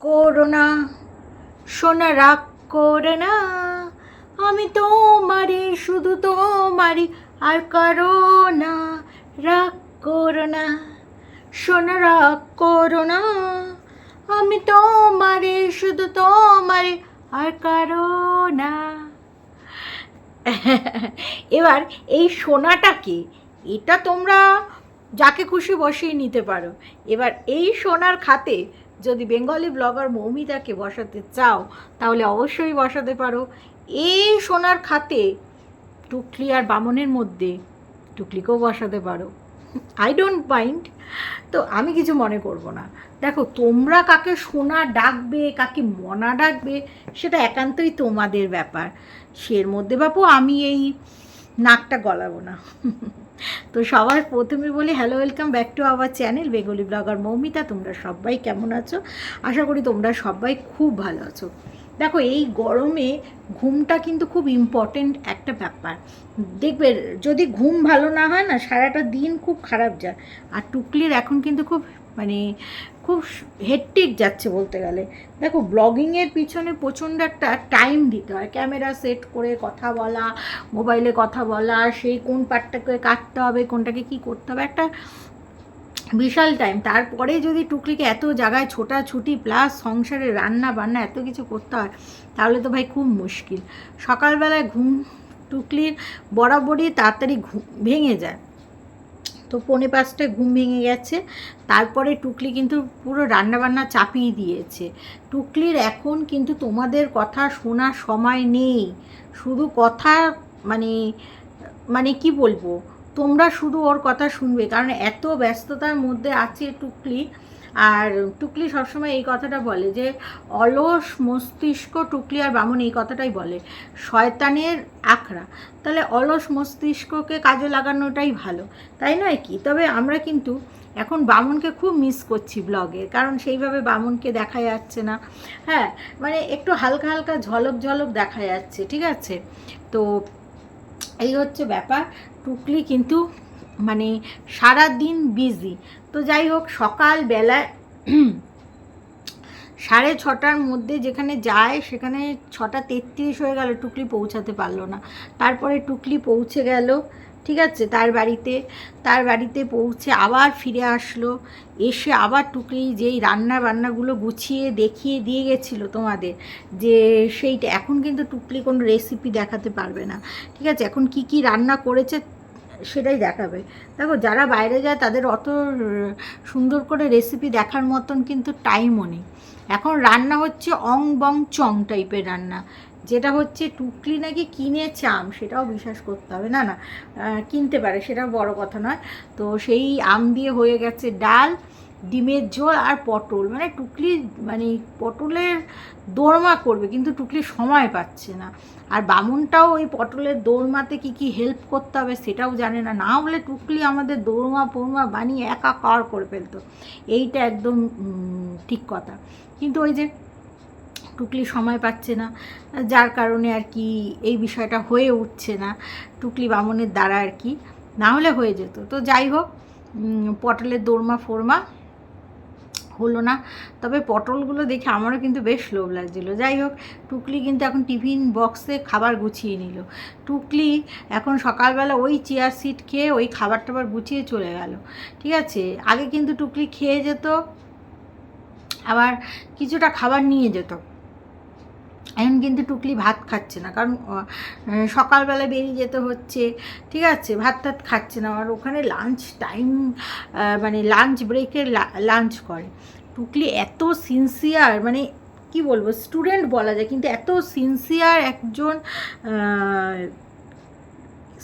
করো না সোনা রাগ করে না আমি তোমারই, শুধু তোমারই, আর কারও না রাগ করো না সোনা রাগ করো না আমি তোমারই, শুধু তোমারই, আর কারও না এবার এই সোনাটাকে এটা তোমরা যাকে খুশি বসিয়ে নিতে পারো। এবার এই সোনার খাতে যদি বেঙ্গলি ব্লগার মৌমিতাকে বসাতে চাও, তাহলে অবশ্যই বসাতে পারো। এই সোনার খাতে টুকলি আর বামনের মধ্যে টুকলিকেও বসাতে পারো। আই ডোন্ট মাইন্ড তো আমি কিছু মনে করব না। দেখো, তোমরা কাকে সোনা ডাকবে, কাকে মনা ডাকবে, সেটা একান্তই তোমাদের ব্যাপার। সের মধ্যে বাপু, আমি এই নাকটা গলাবো না। তো সবার প্রথমে বলি hello welcome back to our channel Bengali blogger Moumita. তোমরা সবাই কেমন আছো? আশা করি তোমরা সবাই খুব ভালো আছো। দেখো, এই গরমে ঘুমটা কিন্তু খুব ইম্পর্টেন্ট একটা ব্যাপার। দেখবে, যদি ঘুম ভালো না হয় না, সারাটা দিন খুব খারাপ যায়। আর টুকলির এখন কিন্তু খুব মানে খুব হেট্টিক যাচ্ছে বলতে গেলে। দেখো ব্লগিংয়ের পিছনে প্রচণ্ড একটা টাইম দিতে হয়। ক্যামেরা সেট করে কথা বলা মোবাইলে কথা বলা, সেই কোন পার্টটাকে কাটতে হবে, কোনটাকে কি করতে হবে, একটা বিশাল টাইম তারপরে যদি টুকলিকে এত জায়গায় ছোটাছুটি প্লাস সংসারে রান্না বান্না এত কিছু করতে হয়, তাহলে তো ভাই খুব মুশকিল। সকালবেলায় ঘুম টুকলির বরাবরই তাড়াতাড়ি ভেঙে যায়। তো পৌনে পাঁচটায় ঘুম ভেঙে গেছে। তারপরে টুকলি কিন্তু পুরো রান্নাবান্না চাপিয়ে দিয়েছে। টুকলির এখন কিন্তু তোমাদের কথা শোনার সময় নেই। শুধু কথা মানে মানে কি বলব? তোমরা শুধু ওর কথা শুনবে। কারণ এত ব্যস্ততার মধ্যে আছে টুকলি। আর টুকলি সবসময় এই কথাটা বলে যে, অলস মস্তিষ্ক টুকলি আর বামন এই কথাটাই বলে। শয়তানের আখড়া। তাহলে অলস মস্তিষ্ককে কাজে লাগানোটাই ভালো, তাই নয় কি? তবে আমরা কিন্তু এখন বামনকে খুব মিস করছি ব্লগে কারণ সেইভাবে বামনকে দেখা যাচ্ছে না। হ্যাঁ মানে একটু হালকা হালকা ঝলক ঝলক দেখা যাচ্ছে, ঠিক আছে? তো এই হচ্ছে ব্যাপার। টুকলি কিন্তু মানে সারা দিন বিজি তো যাই হোক সকালবেলায় সাড়ে ছটার মধ্যে যেখানে যায়, সেখানে ছটা তেত্রিশ হয়ে গেল, টুকলি পৌঁছাতে পারল না। তারপরে টুকলি পৌঁছে গেল, ঠিক আছে? তার বাড়িতে তার বাড়িতে পৌঁছে আবার ফিরে আসলো। এসে আবার টুকলি যেই রান্না বান্নাগুলো গুছিয়ে দেখিয়ে দিয়ে গেছিল তোমাদের, যে সেইটা, এখন কিন্তু টুকলি কোনো রেসিপি দেখাতে পারবে না। ঠিক আছে? এখন কি কি রান্না করেছে সেটাই দেখাবে। দেখো, যারা বাইরে যায় তাদের অত সুন্দর করে রেসিপি দেখার মতন কিন্তু টাইমও নেই। এখন রান্না হচ্ছে অং বং চং টাইপের রান্না। যেটা হচ্ছে টুকলি নাকি কিনে চাম, সেটাও বিশ্বাস করতে হবে। না না কিনতে পারে, সেটা বড় কথা নয়। তো সেই আম দিয়ে হয়ে গেছে ডাল ডিমের ঝোল আর পটল। মানে টুকলি মানে পটলের দোরমা করবে, কিন্তু টুকলি সময় পাচ্ছে না। আর বামুনটাও ওই পটলের দোরমাতে কি কি হেল্প করতে হবে সেটাও জানে না। না হলে টুকলি আমাদের দোরমা পোরমা বানিয়ে একা কার করে ফেলতো। এইটা একদম ঠিক কথা। কিন্তু ওই যে টুকলি সময় পাচ্ছে না, যার কারণে আর কি এই বিষয়টা হয়ে উঠছে না, টুকলি বামনের দ্বারা আর কি। না হলে হয়ে যেত। তো যাই হোক পটলের দোরমা, ফোরমা হলো না। তবে পটলগুলো দেখে আমারও কিন্তু বেশ লোভ লাগছিল। যাই হোক, টুকলি কিন্তু এখন টিফিন বক্সে খাবার গুছিয়ে নিল। টুকলি এখন সকালবেলা ওই চেয়ার সিট খেয়ে ওই খাবার টাবার গুছিয়ে চলে গেল। ঠিক আছে? আগে কিন্তু টুকলি খেয়ে যেত, আবার কিছুটা খাবার নিয়ে যেত। এখন কিন্তু টুকলি ভাত খাচ্ছে না, কারণ সকালবেলা বেরিয়ে যেতে হচ্ছে। ঠিক আছে? ভাত টাত খাচ্ছে না। আর ওখানে লাঞ্চ টাইম মানে লাঞ্চ ব্রেকে লাঞ্চ করে। টুকলি এত সিনসিয়ার মানে কি বলব স্টুডেন্ট বলা যায়, কিন্তু এত সিনসিয়ার একজন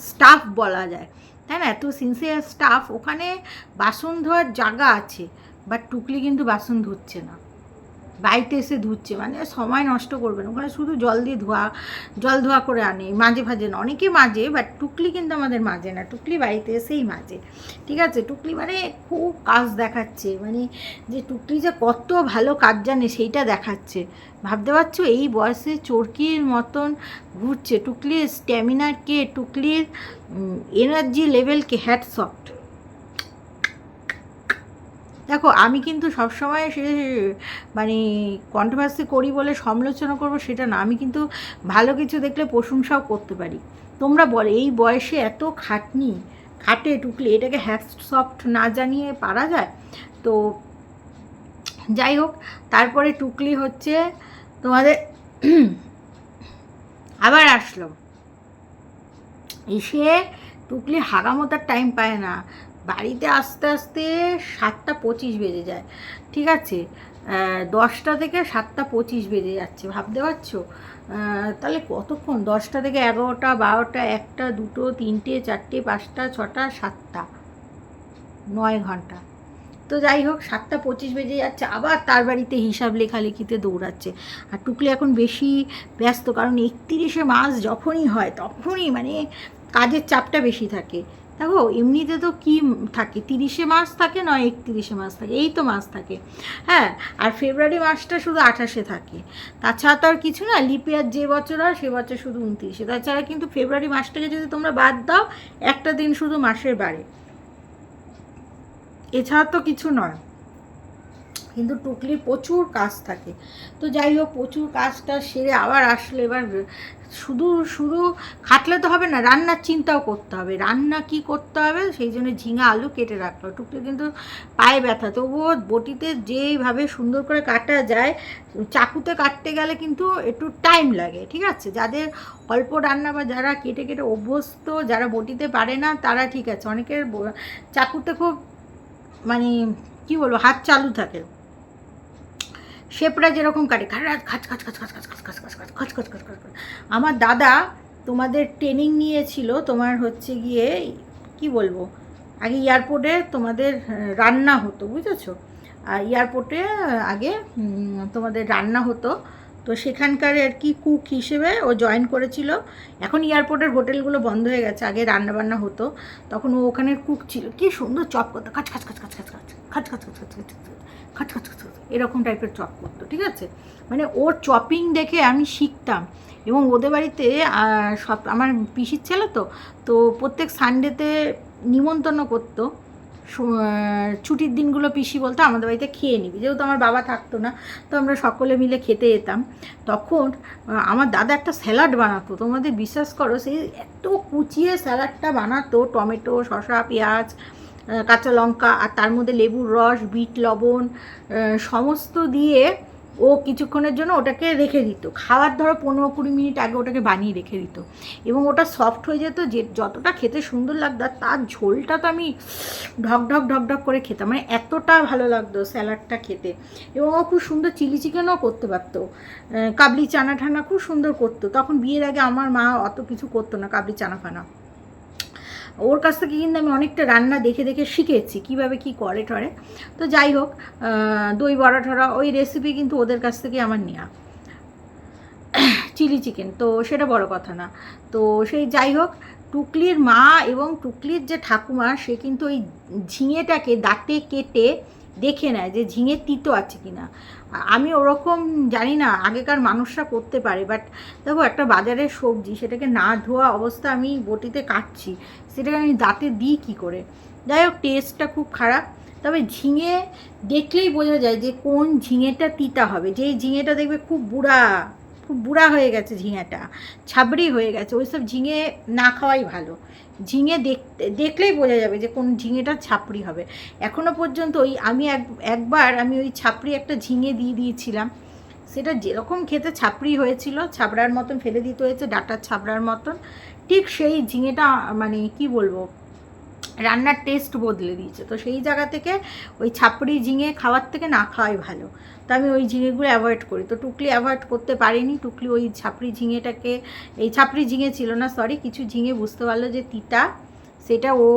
স্টাফ বলা যায়। তাই না? এত সিনসিয়ার স্টাফ ওখানে বাসন ধোয়ার জায়গা আছে বাট টুকলি কিন্তু বাসন ধুচ্ছে না। বাড়িতে এসে ধুচ্ছে মানে সময় নষ্ট করবে না। ওখানে শুধু জল দিয়ে ধোয়া, জল ধোয়া করে আনে, মাঝে, ভাজে না। অনেকে মাঝে বাট টুকলি কিন্তু আমাদের মাঝে না। টুকলি বাড়িতে এসেই মাঝে। ঠিক আছে? টুকলি মানে খুব কাজ দেখাচ্ছে। মানে যে টুকলি যে কত ভালো কাজ জানে, সেইটা দেখাচ্ছে। ভাবতে পারছ? এই বয়সে চরকির মতন ঘুরছে। টুকলির স্ট্যামিনার কে, টুকলির এনার্জি লেভেল কে হ্যাট সফট দেখো, আমি কিন্তু সবসময় সে মানে কন্ট্রোভার্সি করি বলে সমালোচনা করব সেটা না। আমি কিন্তু ভালো কিছু দেখলে প্রশংসাও করতে পারি। তোমরা বলে, এই বয়সে এত খাটনি, খাটে টুকলে এটাকে হ্যাক সফট না জানিয়ে পারা যায়? তো যাই হোক, তারপরে টুকলি হচ্ছে তোমাদের আবার আসলো। এসে টুকলি হাগামতার টাইম পায় না। বাড়িতে আসতে আসতে সাতটা পঁচিশ বেজে যায়, ঠিক আছে? দশটা থেকে সাতটা পঁচিশ বেজে যাচ্ছে, ভাবতে পারছ? তাহলে কতক্ষণ? দশটা থেকে এগারোটা, বারোটা, একটা, দুটো, তিনটে, চারটে, পাঁচটা, ছটা, সাতটা, নয় ঘণ্টা। তো যাই হোক, সাতটা পঁচিশ বেজে যাচ্ছে, আবার তার বাড়িতে হিসাব লেখালেখিতে দৌড়াচ্ছে। আর টুকলি এখন বেশি ব্যস্ত, কারণ একত্রিশে মাস যখনই হয়, তখনই মানে কাজের চাপটা বেশি থাকে। দেখো, এমনিতে তো কি থাকে? তিরিশে মাস থাকে, নয় একত্রিশে মাস থাকে। এই তো মাস থাকে। হ্যাঁ আর ফেব্রুয়ারি মাসটা শুধু আঠাশে থাকে। তাছাড়া তো আর কিছু না লিপিয়ার যে বছর হয়, সে বছর শুধু উনত্রিশে। তাছাড়া কিন্তু ফেব্রুয়ারি মাসটাকে যদি তোমরা বাদ দাও, একটা দিন শুধু মাসের বাড়ে। এছাড়া তো কিছু নয়। কিন্তু টুকলির প্রচুর কাজ থাকে। তো যাই হোক, প্রচুর কাজটা সেরে আবার আসলে এবার শুধু শুধু খাটলে তো হবে না, রান্নার চিন্তাও করতে হবে। রান্না কি করতে হবে? সেই জন্য ঝিঙা আলু কেটে রাখল টুকলি কিন্তু পায়ে ব্যথা। তবুও বটিতে যেইভাবে সুন্দর করে কাটা যায়, চাকুতে কাটতে গেলে কিন্তু একটু টাইম লাগে, ঠিক আছে? যাদের অল্প রান্না বা যারা কেটে কেটে অভ্যস্ত, যারা বটিতে পারে না, তারা ঠিক আছে। অনেকের চাকুতে খুব মানে কি বলব, হাত চালু থাকে। শেপরা যেরকম কাটে খাচ খাচ খাচ খাচ খাচ খাচ খাচ খাচ খাচ খাচ খাচ খাচ খাচ। আমার দাদা তোমাদের ট্রেনিং নিয়েছিল তোমার হচ্ছে গিয়ে কি বলব আগে এয়ারপোর্টে তোমাদের রান্না হতো বুঝেছ আর এয়ারপোর্টে আগে তোমাদের রান্না হতো তো সেখানকার আর কি কুক হিসেবে ও জয়েন করেছিল এখন এয়ারপোর্টের হোটেলগুলো বন্ধ হয়ে গেছে আগে রান্না বান্না হতো তখন ও ওখানের কুক ছিল কি সুন্দর চপ করতো খাচ খাচ খাচ খাচ খাচ খাচ খাচ খাচ খাচ খাচ খাচ খাচ খাচ খাচ এরকম টাইপের চপ করতো ঠিক আছে মানে ওর চপিং দেখে আমি শিখতাম এবং ওদের বাড়িতে সব আমার পিসির ছেলে তো তো প্রত্যেক সানডেতে নিমন্ত্রণ করতো ছুটির দিনগুলো পিসি বলতো, আমাদের বাড়িতে খেয়ে নিবি। যেহেতু আমার বাবা থাকতো না, তো আমরা সকলে মিলে খেতে যেতাম। তখন আমার দাদা একটা স্যালাড বানাতো। তোমাদের বিশ্বাস করো সেই এত কুচিয়ে স্যালাডটা বানাতো, টমেটো, শসা, পেঁয়াজ কাঁচা লঙ্কা, আর তার মধ্যে লেবুর রস, বিট, লবণ সমস্ত দিয়ে ও কিছুক্ষণের জন্য ওটাকে রেখে দিত। খাওয়ার ধরো পনেরো কুড়ি মিনিট আগে ওটাকে বানিয়ে রেখে দিত। এবং ওটা সফট হয়ে যেত, যে যতটা খেতে সুন্দর লাগতো তার ঝোলটা তো আমি ঢক ঢক ঢক ঢক করে খেতাম। মানে এতটা ভালো লাগতো স্যালাডটা খেতে। এবং ও খুব সুন্দর চিলি চিকেনও করতে পারতো। কাবলি চানা ঠানা খুব সুন্দর করতো। তখন বিয়ের আগে আমার মা অত কিছু করতো না কাবলি চানা ফানা ওর কাছ থেকে কিন্তু আমি অনেকটা রান্না দেখে দেখে শিখেছি, কীভাবে কি করে টরে তো যাই হোক দই বড়া ঠরা ওই রেসিপি কিন্তু ওদের কাছ থেকে আমার নেওয়া চিলি চিকেন, তো সেটা বড় কথা না। তো সেই যাই হোক, টুকলির মা এবং টুকলির যে ঠাকুমা, সে কিন্তু ওই ঝিঙেটাকে দাঁতে কেটে দেখে নেয় যে ঝিঙে তিতো আছে কি না আমি ওরকম জানি না, আগেকার মানুষরা করতে পারে বাট দেখো একটা বাজারের সবজি, সেটাকে না ধোয়া অবস্থা আমি বটিতে কাটছি, সেটাকে আমি দাঁতে দিই কী করে? যাই হোক টেস্টটা খুব খারাপ। তবে ঝিঙে দেখলেই বোঝা যায় যে কোন ঝিঙেটা তিতা হবে। যেই ঝিঙেটা দেখবে খুব বুড়া। খুব বুড়া হয়ে গেছে ঝিঙেটা, ছাবড়ি হয়ে গেছে, ওইসব ঝিঙে না খাওয়াই ভালো। ঝিঙে দেখতে, দেখলেই বোঝা যাবে যে কোন ঝিঙেটা ছাপড়ি হবে। এখনও পর্যন্ত ওই আমি এক, একবার আমি ওই ছাপড়ি একটা ঝিঙে দিয়ে দিয়েছিলাম। সেটা যেরকম খেতে ছাপড়ি হয়েছিল, ছাবড়ার মতন ফেলে দিতে হয়েছে, ডাটার ছাবড়ার মতন, ঠিক সেই ঝিঙেটা মানে কি বলব রান্নার টেস্ট বদলে দিয়েছে। তো সেই জায়গা থেকে ওই ছাপড়ি, ঝিঙে খাওয়ার থেকে না খাওয়াই ভালো। তো আমি ওই ঝিঙেগুলো অ্যাভয়েড করি। তো টুকলি অ্যাভয়েড করতে পারিনি। টুকলি ওই ছাপড়ি, ঝিঙেটাকে, এই ছাপড়ি, ঝিঙে ছিল না সরি কিছু ঝিঙে বুঝতে পারল যে তিতা, সেটা ও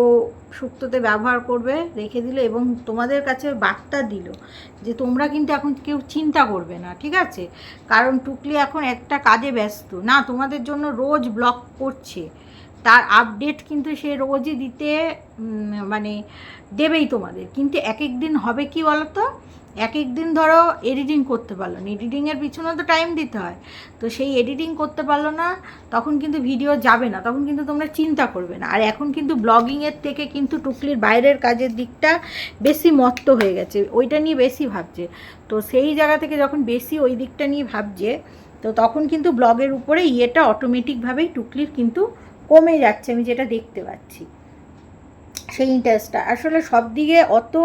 শুক্তোতে ব্যবহার করবে, রেখে দিল এবং তোমাদের কাছে বার্তা দিল যে তোমরা কিন্তু এখন কেউ চিন্তা করবে না, ঠিক আছে? কারণ টুকলি এখন একটা কাজে ব্যস্ত। না, তোমাদের জন্য রোজ ব্লগ করছে। তার আপডেট কিন্তু সে রোজই দিতে মানে দেবেই তোমাদের। কিন্তু এক এক দিন হবে কি বলো তো এক এক দিন ধরো এডিটিং করতে পারল না। এডিটিংয়ের পিছনে তো টাইম দিতে হয়। তো সেই এডিটিং করতে পারল না, তখন কিন্তু ভিডিও যাবে না। তখন কিন্তু তোমরা চিন্তা করবে না। আর এখন কিন্তু ব্লগিংয়ের থেকে কিন্তু টুকলির বাইরের কাজের দিকটা বেশি মত্ত হয়ে গেছে। ওইটা নিয়ে বেশি ভাবছে। তো সেই জায়গা থেকে যখন বেশি ওই দিকটা নিয়ে ভাবছে, তো তখন কিন্তু ব্লগের উপরে ইয়েটা অটোমেটিকভাবেই টুকলির কিন্তু কমে যাচ্ছে, আমি যেটা দেখতে পাচ্ছি। সেই ইন্টারেস্টটা আসলে সব দিকে অত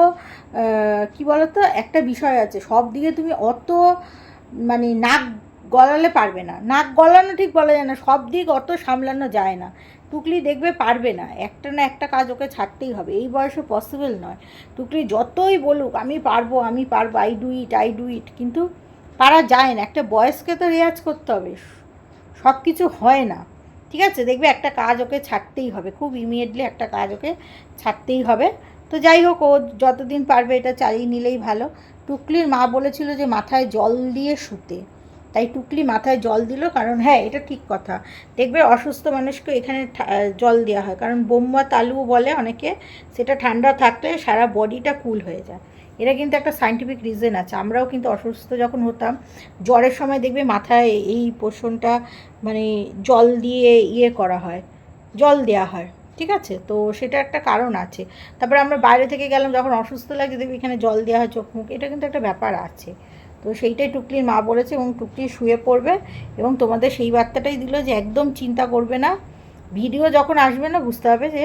কি বলতো, একটা বিষয় আছে। সব দিকে তুমি অত মানে নাক গলালে পারবে না। নাক গলানো ঠিক বলা যায় না। সব দিক অত সামলানো যায় না। টুকলি দেখবে পারবে না। একটা না একটা কাজ ওকে ছাড়তেই হবে। এই বয়সে পসিবল নয়। টুকলি যতই বলুক, আমি পারব আমি পারব I do it I do it কিন্তু পারা যায় না। একটা বয়সকে তো রেয়াজ করতে হবে। সব কিছু হয় না। ঠিক আছে? দেখবে একটা কাজ ওকে ছাড়তেই হবে। খুব ইমিডিয়েটলি একটা কাজ ওকে ছাড়তেই হবে। তো যাই হোক, ও যতদিন পারবে এটা চালিয়ে নিলেই ভালো। টুকলির মা বলেছিল যে মাথায় জল দিয়ে শুতে। তাই টুকলি মাথায় জল দিল কারণ হ্যাঁ এটা ঠিক কথা। দেখবে অসুস্থ মানুষকে এখানে জল দেওয়া হয়। কারণ বোম্বা তালু বলে অনেকে, সেটা ঠান্ডা থাকলে সারা বডিটা কুল হয়ে যায়। এটা কিন্তু একটা সাইন্টিফিক রিজন আছে। আমরাও কিন্তু অসুস্থ যখন হতাম, জ্বরের সময় দেখবে মাথায় এই পোষণটা মানে জল দিয়ে ইয়ে করা হয়, জল দেওয়া হয়, ঠিক আছে? তো সেটা একটা কারণ আছে। তারপরে আমরা বাইরে থেকে গেলাম, যখন অসুস্থ লাগে দেখবি এখানে জল দেওয়া হয় চোখ মুখ, এটা কিন্তু একটা ব্যাপার আছে। তো সেইটাই টুকলির মা বলেছে এবং টুকলি শুয়ে পড়বে এবং তোমাদের সেই বার্তাটাই দিল যে একদম চিন্তা করবে না। ভিডিও যখন আসবে না, বুঝতে হবে যে